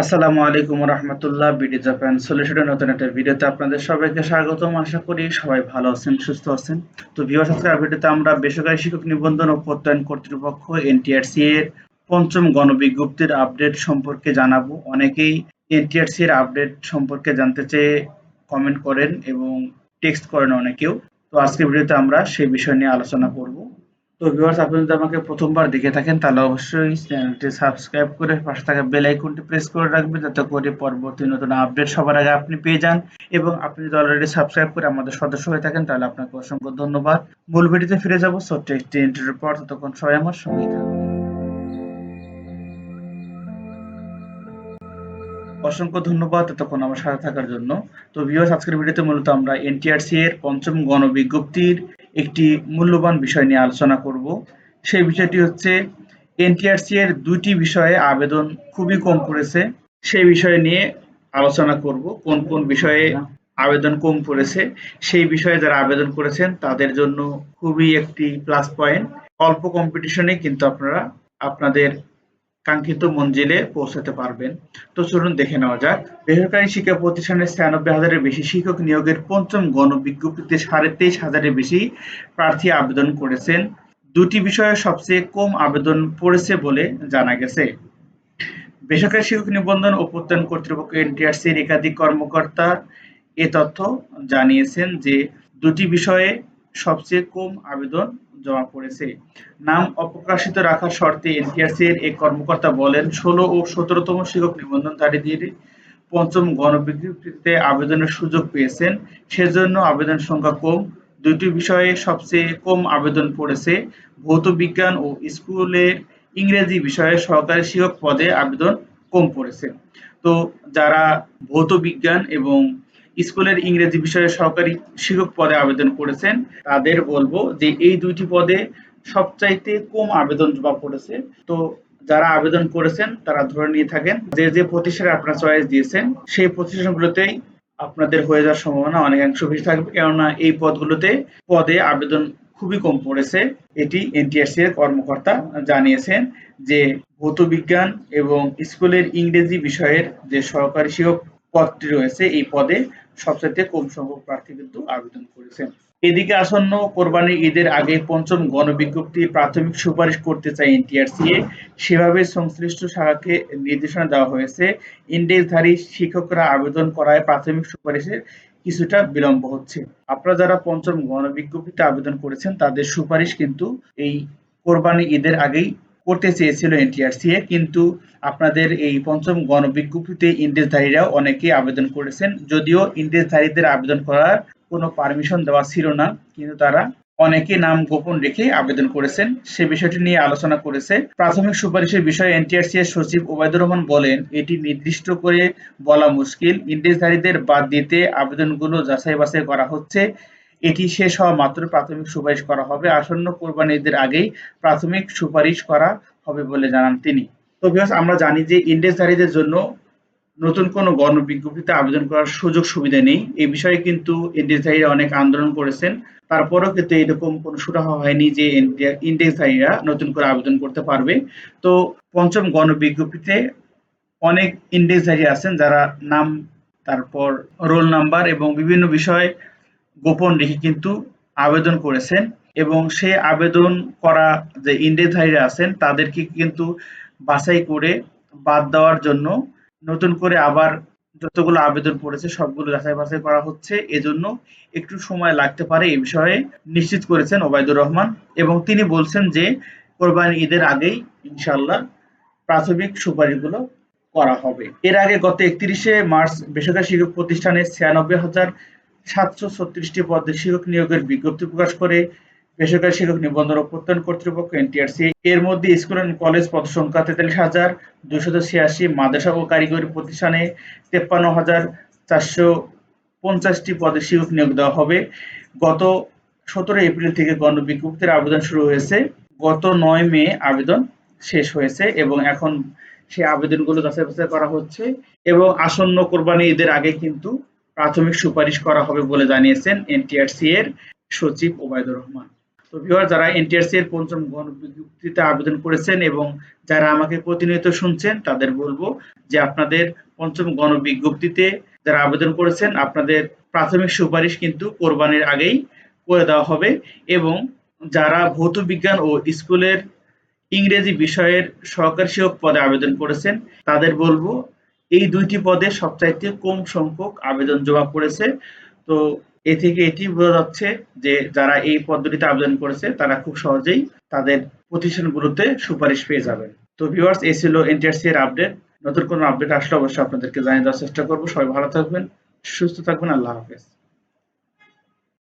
আসসালামু আলাইকুম রহমতুল্লাহ BD Japan সলিউশনের নতুন একটা ভিডিওতে আপনাদের সবাইকে স্বাগতম। আশা করি সবাই ভালো আছেন, সুস্থ আছেন। তো ভিউয়ার্স আজকের ভিডিওতে আমরা বেসরকারি শিক্ষক নিবন্ধন ও প্রত্যয়ন কর্তৃপক্ষ এনটিআরসি এর পঞ্চম গণবিজ্ঞপ্তির আপডেট সম্পর্কে জানাব। অনেকেই এনটিআরসি এর আপডেট সম্পর্কে জানতে চেয়ে কমেন্ট করেন এবং টেক্সট করেন অনেকেও। তো আজকের ভিডিওতে আমরা সেই বিষয় নিয়ে আলোচনা করব। তো ভিউয়ার্স আপনি যদি আমাকে প্রথমবার দেখে থাকেন, তাহলে অবশ্যই চ্যানেলটি সাবস্ক্রাইব করে পাশে থাকা বেল আইকনটি প্রেস করে রাখবেন, যাতে করে পরবর্তী নতুন আপডেট সবার আগে আপনি পেয়ে যান। এবং আপনি যদি অলরেডি সাবস্ক্রাইব করে আমাদের সদস্য হয়ে থাকেন, তাহলে আপনাকে অসংখ্য ধন্যবাদ। মূল ভিডিওতে ফিরে যাব, ছোট্ট একটি ইন্টারভিউ পর। ততক্ষণ সবাই আমার সঙ্গেই থাকবেন অসংখ্য ধন্যবাদ এতক্ষণ আমার সাথে থাকার জন্য। তো ভিউয়ার্স আজকের ভিডিওতে মূলত আমরা এনটিআরসি এর পঞ্চম গণবিজ্ঞপ্তির একটি মূল্যবান বিষয় নিয়ে আলোচনা করব। সেই বিষয়টি হচ্ছে, এনটিআরসি এর দুইটি বিষয়ে আবেদন খুবই কম পড়েছে। সেই বিষয় নিয়ে আলোচনা করব, কোন কোন বিষয়ে আবেদন কম পড়েছে। সেই বিষয়ে যারা আবেদন করেছেন, তাদের জন্য খুবই একটি প্লাস পয়েন্ট অল্প কম্পিটিশনে কিন্তু আপনারা আপনাদের কাঙ্ক্ষিত মঞ্জিলে পৌঁছাতে পারবেন। তো চলুন দেখে নেওয়া যাক। বেসরকারি শিক্ষা প্রতিষ্ঠানে ছিয়ানব্বই হাজারের বেশি শিক্ষক নিয়োগের পঞ্চম গণবিজ্ঞপ্তিতে সাড়ে তেইশ হাজারের বেশি প্রার্থী আবেদন করেছেন। দুটি বিষয়ে সবচেয়ে কম আবেদন পড়েছে বলে জানা গেছে। বেসরকারি শিক্ষক নিবন্ধন ও প্রত্যয়ন কর্তৃপক্ষ এনটিআরসির একাধিক কর্মকর্তা এ তথ্য জানিয়েছেন যে দুটি বিষয়ে সবচেয়ে কম আবেদন জমা পড়েছে। নাম অপ্রকাশিত রাখার শর্তে এনটিআরসি এর এক কর্মকর্তা বলেন, ষোলো ও সতেরোতম শিক্ষক নিবন্ধনধারীদের পঞ্চম গণবিজ্ঞপ্তিতে আবেদনের সুযোগ পেয়েছেন। সেজন্য আবেদন সংখ্যা কম। দুটি বিষয়ে সবচেয়ে কম আবেদন পড়েছে। ভৌত বিজ্ঞান ও স্কুলের ইংরেজি বিষয়ে সহকারী শিক্ষক পদে আবেদন কম পড়েছে। তো যারা ভৌত বিজ্ঞান এবং স্কুলের ইংরেজি বিষয়ে সহকারী শিক্ষক পদে আবেদন করেছেন। তাদের বলব যে এই দুইটি পদে সবচাইতে কম আবেদন জমা পড়েছে। তো যারা আবেদন করেছেন, তারা ধরে নিয়ে থাকেন, যে যে প্রতিষ্ঠানে আপনারা চয়েস দিয়েছেন, সেই প্রতিষ্ঠানগুলোতেই আপনাদের হয়ে যাওয়ার সম্ভাবনা অনেকাংশ বেশি থাকবে। কেননা এই পদগুলোতে পদে আবেদন খুবই কম পড়েছে। এটি এনটিআরসি এর কর্মকর্তা জানিয়েছেন যে ভৌত বিজ্ঞান এবং স্কুলের ইংরেজি বিষয়ের যে সহকারী শিক্ষক পদটি রয়েছে, এই পদে সবচেয়ে কম সংখ্যক প্রার্থী কিন্তু আবেদন করেছেন। এদিকে আসন্ন কোরবানি ঈদের আগে পঞ্চম গণবিজ্ঞপ্তির প্রাথমিক সুপারিশ করতে চায় এনটিআরসিএ। সেভাবে সংশ্লিষ্ট শাখাকে নির্দেশনা দেওয়া হয়েছে। ইন্ডেক্সধারী শিক্ষকরা আবেদন করায় প্রাথমিক সুপারিশের কিছুটা বিলম্ব হচ্ছে। আপনারা যারা পঞ্চম গণবিজ্ঞপ্তিতে আবেদন করেছেন, তাদের সুপারিশ কিন্তু এই কোরবানি ঈদের আগেই করতে চেয়েছিল এনটিআরসিএ কিন্তু আপনাদের এই পঞ্চম গণবিজ্ঞপ্তিতে ইন্ডেক্সধারীরাও অনেকে আবেদন করেছেন। যদিও ইন্ডেক্সধারীদের আবেদন করার কোনো পারমিশন দেওয়া ছিল না, কিন্তু তারা অনেকে নাম গোপন রেখে আবেদন করেছেন। সে বিষয়টি নিয়ে আলোচনা করেছে। প্রাথমিক সুপারিশের বিষয়ে এনটিআরসি এর সচিব ওবায়দুর রহমান বলেন, এটি নির্দিষ্ট করে বলা মুশকিল। ইন্ডেক্সধারীদের বাদ দিতে আবেদনগুলো যাচাই বাছাই করা হচ্ছে। এটি শেষ হওয়া মাত্র প্রাথমিক সুপারিশ করা হবে। আসন্ন কোরবানি ঈদের আগেই প্রাথমিক সুপারিশ করা হবে বলে জানান তিনি। তো ভিউয়ার্স আমরা জানি যে ইন্ডেক্সধারীদের জন্য নতুন কোনো গণবিজ্ঞপ্তিতে আবেদন করার সুযোগ সুবিধা নেই। এই বিষয়ে কিন্তু ইন্ডেক্সধারীরা অনেক আন্দোলন করেছেন। তারপরেও কিন্তু এরকম কোনো সুরাহা হয়নি যে ইন্ডেক্সধারীরা নতুন করে আবেদন করতে পারবে। তো পঞ্চম গণবিজ্ঞপ্তিতে অনেক ইন্ডেক্সধারী আছেন যারা নাম, তারপর রোল নাম্বার এবং বিভিন্ন বিষয় গোপন রেখে কিন্তু আবেদন করেছেন এবং সে আবেদন করা যে ইন্ডেক্সধারীরা আছেন, তাদেরকে কিন্তু বাছাই করে বাদ দেওয়ার জন্য নতুন করে আবার যতগুলো আবেদন পড়েছে সবগুলো যাচাই বাছাই করা হচ্ছে। এজন্য একটু সময় লাগতে পারে এই বিষয়ে নিশ্চিত করেছেন ওবায়দুর রহমান এবং তিনি বলছেন যে কোরবানি ঈদের আগেই ইনশাল্লাহ প্রাথমিক সুপারিশগুলো করা হবে। এর আগে গত একত্রিশে মার্চ বেসরকারি শিক্ষক প্রতিষ্ঠানে ছিয়ানব্বই হাজার সাতশো ছত্রিশটি পদে শিক্ষক নিয়োগের বিজ্ঞপ্তি প্রকাশ করে বেসরকারি শিক্ষক নিবন্ধন ও প্রত্যয়ন কর্তৃপক্ষ এনটিআরসি এর মধ্যে স্কুল অ্যান্ড কলেজ পদ সংখ্যা তেতাল্লিশ হাজার দুশত ছিয়াশি, মাদ্রাসা ও কারিগরি প্রতিষ্ঠানে তেপ্পান্ন হাজার চারশো পঞ্চাশটি পদে শিক্ষক নিয়োগ দেওয়া হবে। গত সতেরো এপ্রিল থেকে গণবিজ্ঞপ্তির আবেদন শুরু হয়েছে। গত নয় মে আবেদন শেষ হয়েছে এবং এখন সেই আবেদনগুলো যাচাই বাছাই করা হচ্ছে এবং আসন্ন কোরবানি ঈদের আগে কিন্তু প্রাথমিক সুপারিশ করা হবে বলে জানিয়েছেন এনটিআরসি এর সচিব ওবায়দুর রহমান। তো ভিউয়ার যারা এনটিআরসি এর পঞ্চম গণবিজ্ঞপ্তিতে আবেদন করেছেন এবং যারা আমাকে প্রতিনিয়ত শুনছেন, তাদের বলব যে আপনাদের পঞ্চম গণবিজ্ঞপ্তিতে যারা আবেদন করেছেন, আপনাদের প্রাথমিক সুপারিশ কিন্তু কোরবানির আগেই করে দেওয়া হবে এবং যারা ভৌত বিজ্ঞান ও স্কুলের ইংরেজি বিষয়ের সহকারী শিক্ষক পদে আবেদন করেছেন, তাদের বলব এই দুইটি পদে সবচাইতে কম সংখ্যক আবেদন জমা পড়েছে। তো এ থেকে এটি বোঝা যাচ্ছে যে যারা এই পদ্ধতিতে আবেদন করেছে, তারা খুব সহজেই তাদের প্রতিষ্ঠানগুলোতে সুপারিশ পেয়ে যাবেন। তো ভিউয়ার্স এই ছিল এনটিআরসি এর আপডেট নতুন কোনো আপডেট আসলে অবশ্যই আপনাদেরকে জানিয়ে দেওয়ার চেষ্টা করব। সবাই ভালো থাকবেন, সুস্থ থাকবেন, আল্লাহ হাফেজ।